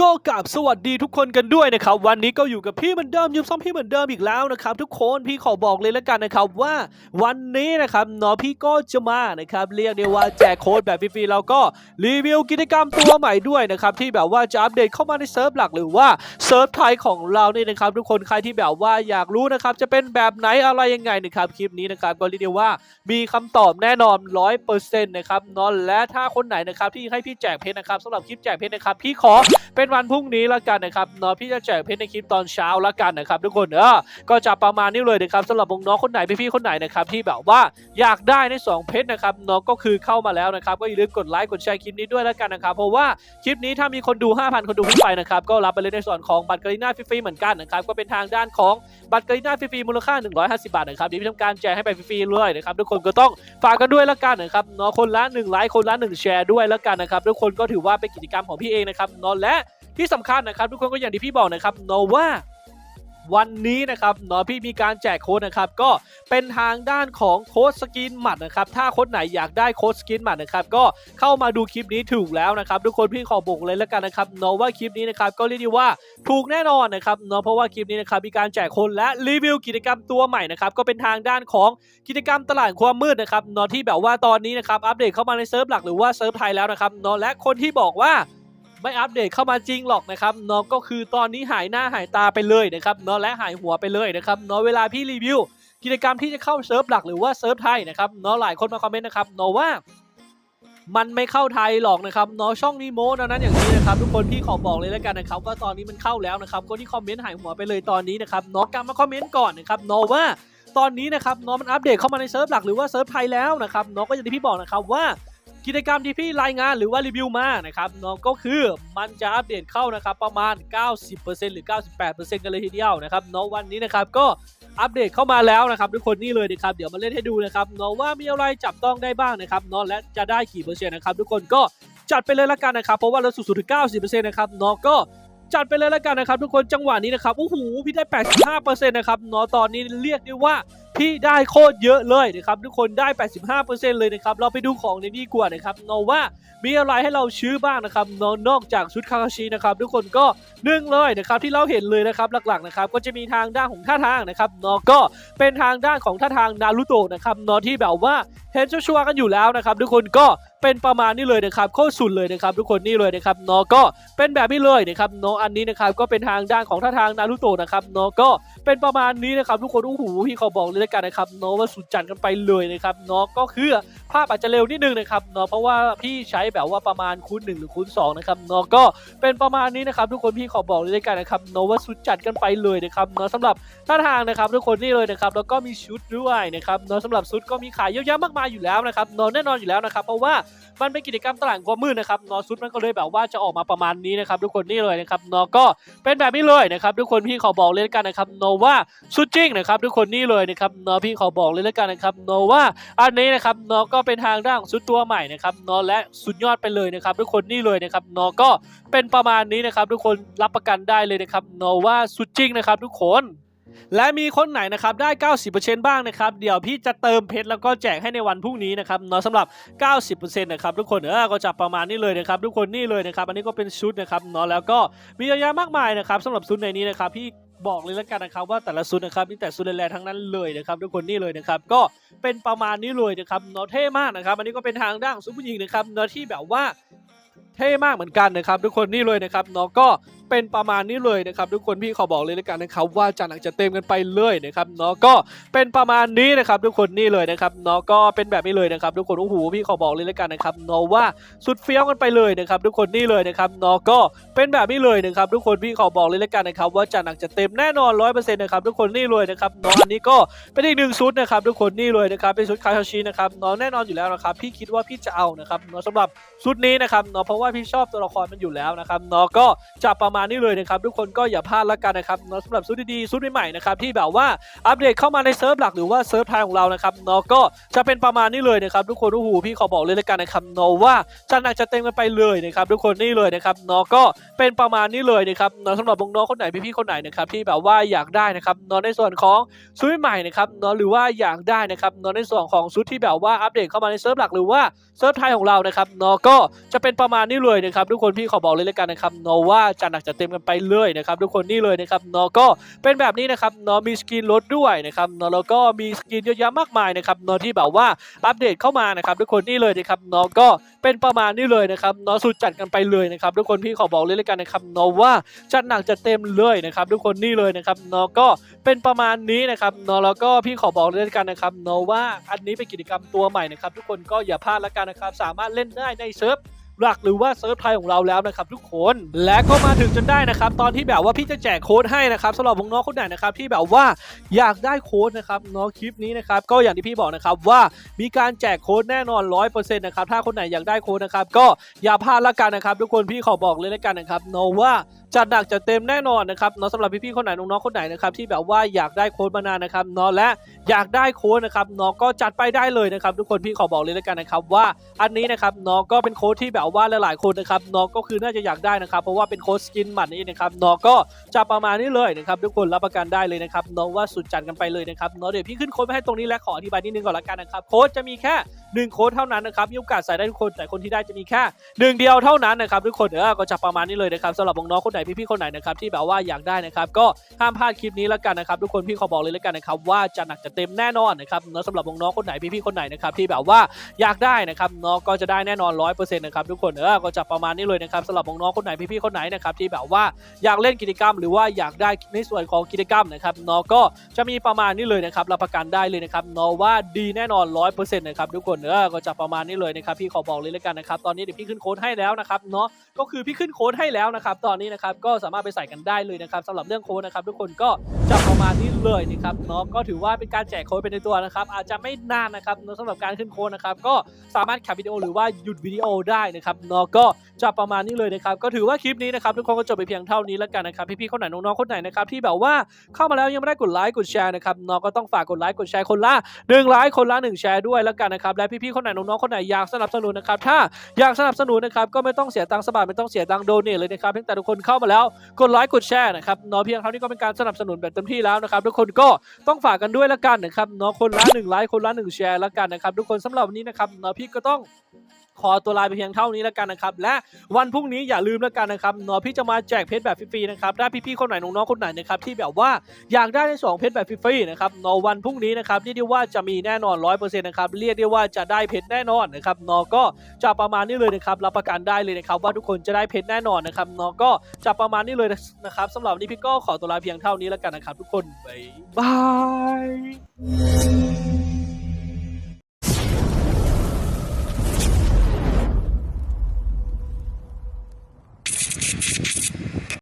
ก็กราบสวัสดีทุกคนกันด้วยนะครับ วันนี้ก็อยู่กับพี่เหมือนเดิมยุบซ้อมพี่เหมือนเดิมอีกแล้วนะครับ ทุกคนพี่ขอบอกเลยแล้วกันนะครับว่าวันนี้นะครับเนาะพี่ก็จะมานะครับเรียกได้ว่าแจกโค้ดแบบฟรีๆแล้วก็รีวิวกิจกรรมตัวใหม่ด้วยนะครับที่แบบว่าจะอัปเดตเข้ามาในเซิร์ฟหลักหรือว่าเซิร์ฟไทยของเรานี่นะครับทุกคนใครที่แบบว่าอยากรู้นะครับจะเป็นแบบไหนอะไรยังไงนะครับคลิปนี้นะครับก็เรียกได้ว่ามีคำตอบแน่นอน100%นะครับเนอนและถ้าคนไหนนะครับที่ให้พี่แจกเพชรนะครับสำหรับคลิปแจกเพชรนะครับพี่ขอเป็นวันพรุ่งนี้ละกันนะครับเนอนพี่จะแจกเพชรในคลิปตอนเช้าละกันนะครับทุกคนเออก็จะประมาณนี้เลยนะครับสำหรับวงน้องคนไหนพี่ๆคนไหนนะครับที่แบบว่าอยากได้ในสองเพชรนะครับเน้องก็คือเข้ามาแล้วนะครับก็อย่าลืมกดไลค์กดแชร์คลิปนี้ด้วยละกันนะครับเพราะว่าคลิปนี้ถ้ามีคนดู 5,000 คนดูขึ้นไปนะครับก็รับไปเลยในส่วนของบัตรกรีน่าฟรีๆเหมือนกันนะครับก็เป็นทางด้านของบัตรกรีน่าฟรีๆมูลค่า 150 บาทนะครับเดี๋ยวพี่ทำการแจกให้ไปฟรีๆเลยนะครับทุกคนก็ต้องฝากกันด้วยละกันนะครับเนาะคนละ1ไลค์คนละ1แชร์ด้วยละกันนะครับทุกคนก็ถือว่าเป็นกิจกรรมของพี่เองนะครับเนาะและ ที่สำคัญนะครับทุกคนก็อย่างที่พี่บอกนะครับเนาะว่าวันนี้นะครับเนาะพี่มีการแจกโค้ดนะครับก็เป็นทางด้านของโค้ดสกินหมัดนะครับถ้าคนไหนอยากได้โค้ดสกินหมัดนะครับก็เข้ามาดูคลิปนี้ถูกแล้วนะครับทุกคนพี่ขอบอกเลยแล้วกันนะครับเนาะว่าคลิปนี้นะครับก็เรียกได้ว่าถูกแน่นอนนะครับเนาะเพราะว่าคลิปนี้นะครับมีการแจกคนและรีวิวกิจกรรมตัวใหม่นะครับก็เป็นทางด้านของกิจกรรมตลาดความมืดนะครับเนาะที่แบบว่าตอนนี้นะครับอัปเดตเข้ามาในเซิร์ฟหลักหรือว่าเซิร์ฟไทยแล้วนะครับเนาะและคนที่บอกว่า ไม่อัปเดตเข้ามาจริงหรอกนะครับเนาะก็คือตอนนี้หายหน้าหายตาไปเลยนะครับเนาะและหายหัวไปเลยนะครับเนาะเวลาพี่รีวิวกิจกรรมที่จะเข้าเซิร์ฟหลักหรือว่าเซิร์ฟไทยนะครับเนาะหลายคนมาคอมเมนต์นะครับเนาะว่ามันไม่เข้าไทยหรอกนะครับเนาะช่องนี้โม้ดังนั้นอย่างนี้นะครับทุกคนพี่ขอบอกเลยแล้วกันนะครับว่าตอนนี้มันเข้าแล้วนะครับคนที่คอมเมนต์หายหัวไปเลยตอนนี้นะครับเนาะกลับมาคอมเมนต์ก่อนนะครับเนาะว่าตอนนี้นะครับเนาะมันอัปเดตเข้ามาในเซิร์ฟหลักหรือว่าเซิร์ฟไทยแล้วนะครับเนาะก็อย่างที่พี่บอกนะครับว่า กิจกรรมที่พี่รายงานหรือว่ารีวิวมานะครับเนาะก็คือมันจะอัปเดตเข้านะครับประมาณ 90%หรือ 98%กันเลยทีเดียวนะครับเนาะวันนี้นะครับก็อัปเดตเข้ามาแล้วนะครับทุกคนนี่เลยนะครับเดี๋ยวมาเล่นให้ดูนะครับเนาะว่ามีอะไรจับต้องได้บ้างนะครับเนาะและจะได้กี่เปอร์เซ็นต์นะครับทุกคนก็จัดไปเลยละกันนะครับเพราะว่าเราสูงสุดถึง 90%นะครับเนาะก็จัดไปเลยละกันนะครับทุกคนจังหวะนี้นะครับโอ้โหพี่ได้ 85%นะครับเนาะตอนนี้เรียกได้ว่า พี่ได้โคตรเยอะเลยนะครับทุกคนได้ 85%เลยนะครับเราไปดูของในนี้กว่านะครับเนาะว่ามีอะไรให้เราชื้อบ้างนะครับเนาะนอกจากชุดคาคาชินะครับทุกคนก็หนึ่งเลยนะครับที่เราเห็นเลยนะครับหลักๆนะครับก็จะมีทางด้านของท่าทางนะครับเนาะก็เป็นทางด้านของท่าทางนารุโตะนะครับเนาะที่แบบว่าเห็นชัวร์กันอยู่แล้วนะครับทุกคนก็เป็นประมาณนี้เลยนะครับโคตรสุดเลยนะครับทุกคนนี่เลยนะครับเนาะก็เป็นแบบนี้เลยนะครับเนาะอันนี้นะครับก็เป็นทางด้านของท่าทางนารุโตะนะครับเนาะก็เป็นประมาณนี้นะครับทุกคนโอ้โหพี่ขอบอกเลยแล้วกันนะครับเนาะว่าสุดจัดกันไปเลยนะครับเนาะก็คือ ภาพอาจจะเร็วนิดนึงนะครับเนาะเพราะว่าพี่ใช้แบบว่าประมาณคูณ1หรือคูณ2นะครับเนาะก็เป็นประมาณนี้นะครับทุกคนพี่ขอบอกเลยแล้วกันนะครับเนาะว่าสุดจัดกันไปเลยนะครับเนาะสำหรับท่าทางนะครับทุกคนนี่เลยนะครับแล้วก็มีชุดด้วยนะครับเนาะสำหรับชุดก็มีขายเยอะแยะมากมายอยู่แล้วนะครับเนาะแน่นอนอยู่แล้วนะครับเพราะว่ามันเป็นกิจกรรมตลาดความมืดนะครับนอซุดมันก็เลยแบบว่าจะออกมาประมาณนี้นะครับทุกคนนี่เลยนะครับนอก็เป็นแบบนี้เลยนะครับทุกคนพี่ขอบอกเลยแล้วกันนะครับนอว่าสุดจริงนะครับทุกคนนี่เลยนะครับนอพี่ขอบอกเลยกันนะครับนอว่าอันนี้นะครับนอก็็เป็นทางด้านของสุดตัวใหม่นะครับนอและสุดยอดไปเลยนะครับทุกคนนี่เลยนะครับนอก็เป็นประมาณนี้นะครับ ทุกคนรับประกันได้เลยนะครับนอว่าสุดจริงนะครับ ทุกคนและมีคนไหนนะครับได้ 90%บ้างนะครับ เดี๋ยวพี่จะเติมเพชรแล้วก็แจกให้ในวันพรุ่งนี้นะครับเนาะสำหรับ 90%นะครับทุกคนเออก็จะประมาณนี้เลยนะครับทุกคนนี่เลยนะครับ อันนี้ก็เป็นชุดนะครับเนาะแล้วก็มีเยอะแยะมากมายนะครับสำหรับชุดในนี้นะครับพี่ บอกเลยแล้วกันนะครับว่าแต่ละซุนนะครับมีแต่ซุนแรงๆทั้งนั้นเลยนะครับทุกคนนี่เลยนะครับก็เป็นประมาณนี้เลยนะครับเนาะเท่มากนะครับ อันนี้ก็เป็นทางด้านของซุปผู้หญิงนะครับเนาะที่แบบว่า เท่มากเหมือนกันนะครับทุกคนนี่เลยนะครับเนาะก็เป็นประมาณนี้เลยนะครับทุกคนพี่ขอบอกเลยแล้วกันนะครับว่าจัดหนักจะเต็มกันไปเลยนะครับเนาะก็เป็นประมาณนี้นะครับทุกคนนี่เลยนะครับเนาะก็เป็นแบบนี้เลยนะครับทุกคนโอ้โหพี่ขอบอกเลยแล้วกันนะครับเนาะว่าสุดเฟี้ยวกันไปเลยนะครับทุกคนนี่เลยนะครับเนาะก็เป็นแบบนี้เลยนะครับทุกคนพี่ขอบอกเลยแล้วกันนะครับว่าจัดหนักจะเต็มแน่นอนร้อยเปอร์เซ็นต์นะครับทุกคนนี่เลยนะครับเนาะอันนี้ก็เป็นอีกหนึ่งชุดนะครับทุกคนนี่เลยนะครับเป็นชุดคาชาชินะครับเนาะแน่นอนอยู่แล้วนะครับพี่คิดว่าพี่จะเอานะครับเนาะสำหรับชุดนี้นะครับเนาะเพราะว่าพี่ชอบตัวละครมันอยู่แล้วนะครับเนาะก็จะประมาณนี้เลยนะครับทุกคนก็อย่าพลาดละกันนะครับเนาะสำหรับชุดดีๆชุดใหม่ๆนะครับที่แบบว่าอัปเดตเข้ามาในเซิร์ฟหลักหรือว่าเซิร์ฟไทยของเรานะครับเนาะก็จะเป็นประมาณนี้เลยนะครับทุกคนโอ้โหพี่ขอบอกเลยละกันนะครับเนาะว่าจัดหนักจะเต็มกันไปเลยนะครับทุกคนนี่เลยนะครับเนาะก็เป็นประมาณนี้เลยนะครับเนาะสำหรับน้องๆคนไหนพี่ๆคนไหนนะครับที่แบบว่าอยากได้นะครับเนาะในส่วนของชุดใหม่นะครับเนาะหรือว่าอยากได้นะครับเนาะในส่วนของชุดที่แบบว่าอัปเดตเข้ามาในเซิร์ฟหลักหรือว่าเซิร์ฟไทยของเรานะครับเนาะก็จะเป็นประมาณนี้เลยนะครับทุกคนพี่ขอบอกเลยแล้วกันนะครับเนาว่าจัดหนักจัดเต็มกันไปเลยนะครับทุกคนนี่เลยนะครับเนาะก็เป็นแบบนี้นะครับเนาะมีสกินลดด้วยนะครับเนาะแล้วก็มีสกินเยอะแยะมากมายนะครับเนาะที่แบบว่าอัปเดตเข้ามานะครับทุกคนนี่เลยนะครับเนาะก็เป็นประมาณนี้เลยนะครับเนาะสุดจัดกันไปเลยนะครับทุกคนพี่ขอบอกเลยแล้วกันนะครับเนาว่าจัดหนักจัดเต็มเลยนะครับทุกคนนี่เลยนะครับเนาะก็เป็นประมาณนี้นะครับเนาะแล้วก็พี่ขอบอกเลยแล้วกันนะครับเนาว่าอันนี้เป็นกิจกรรมตัวใหม่นะครับทุกคนก็อย่าพลาดแล้วกันนะครับสามารถเล่นได้ในเซิร์ฟ หลักหรือว่าเซิร์ฟไทยของเราแล้วนะครับทุกคนและก็มาถึงจนได้นะครับ ตอนที่แบบว่าพี่จะแจกโค้ดให้นะครับสำหรับวงน้องคนไหนนะครับที่แบบว่าอยากได้โค้ดนะครับน้องคลิปนี้นะครับก็อย่างที่พี่บอกนะครับว่ามีการแจกโค้ดแน่นอน100%นะครับถ้าคนไหนอยากได้โค้ดนะครับก็อย่าพลาดละกันนะครับ ทุกคนพี่ขอบอกเลยละกันนะครับเนาะว่าจัดหนักจัดเต็มแน่นอนนะครับเนาะสำหรับพี่ๆคนไหนน้องๆคนไหนนะครับที่แบบว่าอยากได้โค้ดมานานนะครับเนาะและอยากได้โค้ดนะครับเนาะก็จัดไปได้เลยนะครับทุกคนพี่ขอบอกเลยและกันนะครับว่าอันนี้นะครับน้องก็เป็นโค้ดที่แบบว่าหลายๆคนนะครับน้องก็คือน่าจะอยากได้นะครับเพราะว่าเป็นโค้ดสกินหมัดนี่นะครับน้องก็จะประมาณนี้เลยนะครับทุกคนรับประกันได้เลยนะครับน้องว่าสุดจัดกันไปเลยนะครับน้องเดี๋ยวพี่ขึ้นโค้ดมาให้ตรงนี้และขออธิบายนิดนึงก่อนละกันนะครับโค้ดจะมีแค่หนึ่งโค้ดเท่านั้นนะครับมีโอกาสใส่ได้ทุกคนแต่คนที่ได้จะมีแค่หนึ่งเดียวเท่านั้นนะครับทุกคนเออก็จะประมาณนี้เลยนะครับสำหรับน้องๆคนไหนพี่ๆคนไหนนะครับที่แบบว่าอยากได้นะครับก็ห้ามพลาดคลิปนี้แล้วกันนะครับทุกคนพี่ขอบอกเลยแล้วกันนะครับว่าจะหนักจะเต็มแน่นอนนะครับเนาะสำหรับน้องๆคนไหนพี่ๆคนไหนนะครับที่แบบว่าอยากได้นะครับน้องก็จะได้แน่นอนร้อยเปอร์เซ็นต์นะครับทุกคนเออก็จะประมาณนี้เลยนะครับสำหรับน้องๆคนไหนพี่ๆคนไหนนะครับที่แบบว่าอยากเล่นกิจกรรม หรือว่าอยากได้ในส่วนของกิจกรรมนะครับน้องก็จะมีประมาณนี้เลยนะครับรับประกันได้เลยนะครับน้องว่าดีแน่นอนร้อยเปอร์เซ็นต์นะครับทุกคนเออก็จะประมาณนี้เลยนะครับพี่ขอบอกเลยแล้วกันนะครับตอนนี้เดี๋ยวพี่ขึ้นโค้ดให้แล้วนะครับเนาะก็คือพี่ขึ้นโค้ดให้แล้วนะครับตอนนี้นะครับก็สามารถไปใส่กันได้เลยนะครับสำหรับเรื่องโค้ดนะครับทุกคนก็จะประมาณนี้เลยนะครับเนาะก็ถือว่าเป็นการแจกโค้ดเป็นในตัวนะครับอาจจะไม่นานนะครับสำหรับการขึ้นโค้ดนะครับก็สามารถแคปวิดีโอหรือว่าหยุดวิดีโอได้นะครับเนาะก็จะประมาณนี้เลยนะครับก็ถือว่าคลิปนี้นะครับทุกคนก็จบไปเพียงเท่านี้แล้วกันนะครับพี่ๆคนไหนน้องๆคนไหนนะครับที่แบบว่าเข้ามาแล้วยังไม่ได้กดไลค์กดแชร์นะครับเนาะก็ต้องฝากกดไลค์กดแชร์คนละหนึ่งไลค์คนละหนึ่งแชร์ด้วยแล้วกันนะครับและพี่ๆคนไหนน้องๆคนไหนอยากสนับสนุนนะครับถ้าอยากสนับสนุนนะครับก็ไม่ต้องเสียตังค์สบาทไม่ต้องเสียตังค์โดเนทเลยนะครับเพียงแต่ทุกคนเข้ามาแล้วกดไลค์กดแชร์นะครับเนาะเพียงเท่านี้ก็เป็นการสนับสนุนแบบเต็มที่แล้วนะครับทุกคนก็ต้องฝากกันด้วยละกันนะครับเนาะคนละหนึ่งไลค์คนละหนึ่งแชร์ละกันนะครับทุกคนสำหรับวันนี้นะครับเนาะพี่ก็ต้อง ขอตัวลาไปเพียงเท่านี้แล้วกันนะครับ และวันพรุ่งนี้อย่าลืมแล้วกันนะครับเนาะพี่จะมาแจกเพชรแบบฟรีๆนะครับถ้าพี่ๆคนไหนน้องๆคนไหนนะครับที่แบบว่าอยากได้ในสองเพชรแบบฟรีๆนะครับเนาะวันพรุ่งนี้นะครับเรียกได้ว่าจะมีแน่นอนร้อยเปอร์เซ็นต์นะครับเรียกได้ว่าจะได้เพชรแน่นอนนะครับเนาะก็จะประมาณนี้เลยนะครับรับประกันได้เลยนะครับว่าทุกคนจะได้เพชรแน่นอนนะครับเนาะก็จะประมาณนี้เลยนะครับสำหรับวันนี้พี่ก็ขอตัวลาเพียงเท่านี้แล้วกันนะครับ ทุกคนบ๊ายบาย